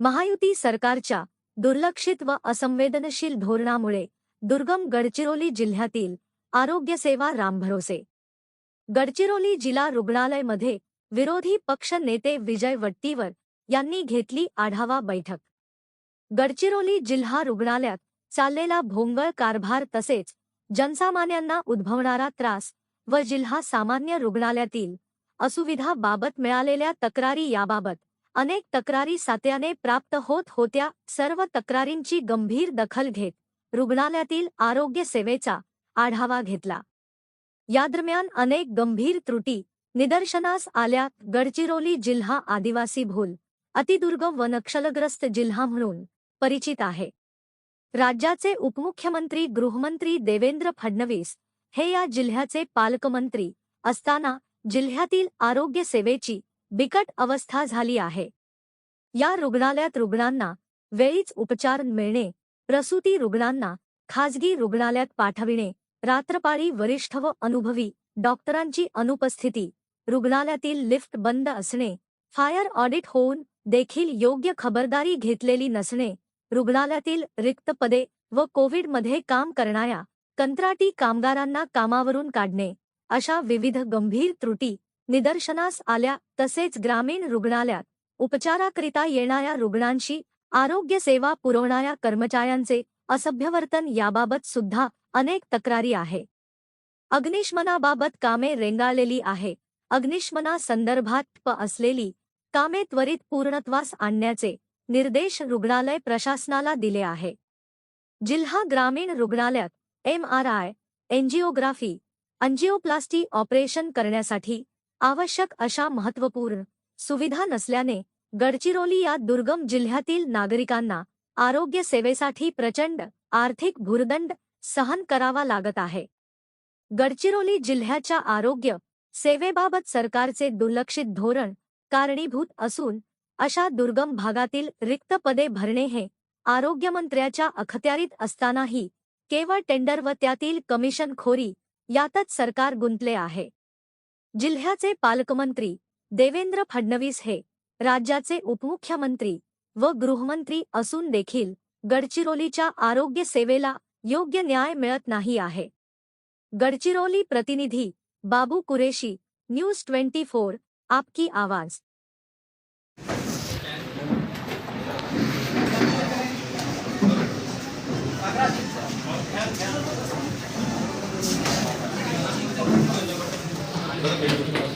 महायुती सरकारच्या दुर्लक्षित व असंवेदनशील धोरणामुळे दुर्गम गडचिरोली जिल्ह्यातील आरोग्यसेवा रामभरोसे. गडचिरोली जिल्हा रुग्णालयमध्ये विरोधी पक्ष नेते विजय वट्टीवर यांनी घेतली आढावा बैठक. गडचिरोली जिल्हा रुग्णालयात चाललेला भोंगळ कारभार तसेच जनसामान्यांना उद्भवणारा त्रास व जिल्हा सामान्य रुग्णालयातील असुविधाबाबत मिळालेल्या तक्रारी याबाबत अनेक तक्रारी सात्याने प्राप्त होत होत्या. सर्व तक्रारींची गंभीर दखल घेत रुग्णालयातील आरोग्य सेवेचा आढावा घेतला. यादरम्यान अनेक गंभीर त्रुटी निदर्शनास आल्या. गडचिरोली जिल्हा आदिवासी भूल अतिदुर्गम व नक्षलग्रस्त जिल्हा म्हणून परिचित आहे. राज्याचे उपमुख्यमंत्री गृहमंत्री देवेंद्र फडणवीस हे या जिल्ह्याचे पालकमंत्री असताना जिल्ह्यातील आरोग्य सेवेची बिकट अवस्था झाली आहे. या रुग्णालयात रुग्णांना वेळीच उपचार मिळणे प्रसूती रुग्णांना खाजगी रुग्णालयात पाठविणे रात्रपाळी वरिष्ठ व अनुभवी डॉक्टरांची अनुपस्थिती रुग्णालयातील लिफ्ट बंद असणे फायर ऑडिट होऊन देखील योग्य खबरदारी घेतलेली नसणे रुग्णालयातील रिक्त पदे व कोविडमध्ये काम करणाऱ्या कंत्राटी कामगारांना कामावरून काढणे अशा विविध गंभीर त्रुटी निदर्शनास आल्या तसेच ग्रामीण रुग्णालयात उपचाराकरिता येणाऱ्या रुग्णांशी आरोग्य सेवा पुरवणाऱ्या कर्मचाऱ्यांचे असभ्यवर्तन याबाबत सुद्धा अनेक तक्रारी आहे. अग्निशमनाबाबत कामे रेंगाळलेली आहे. अग्निशमनासंदर्भात प असलेली कामे त्वरित पूर्णत्वास आणण्याचे निर्देश रुग्णालय प्रशासनाला दिले आहे. जिल्हा ग्रामीण रुग्णालयात M R I angioplasty operation करण्यासाठी आवश्यक अशा महत्त्वपूर्ण सुविधा नसल्याने गडचिरोली या दुर्गम जिल्ह्यातील नागरिकांना आरोग्य सेवेसाठी प्रचंड आर्थिक भूर्दंड सहन करावा लागत आहे. गडचिरोली जिल्ह्याच्या आरोग्य सेवेबाबत सरकारचे दुर्लक्षित धोरण कारणीभूत असून अशा दुर्गम भागातील रिक्त पदे भरणे हे आरोग्यमंत्र्याच्या अखत्यारीत असतानाही केवळ टेंडर व त्यातील कमिशनखोरी यातच सरकार गुंतले आहे. जिल्ह्याचे पालकमंत्री देवेंद्र फडणवीस हे राज्याचे उपमुख्यमंत्री व गृहमंत्री असून देखील गडचिरोलीच्या आरोग्य सेवेला योग्य न्याय मिळत नाही आहे. गडचिरोली प्रतिनिधी Babu Qureshi news twenty four आपकी आवाज. Obrigado.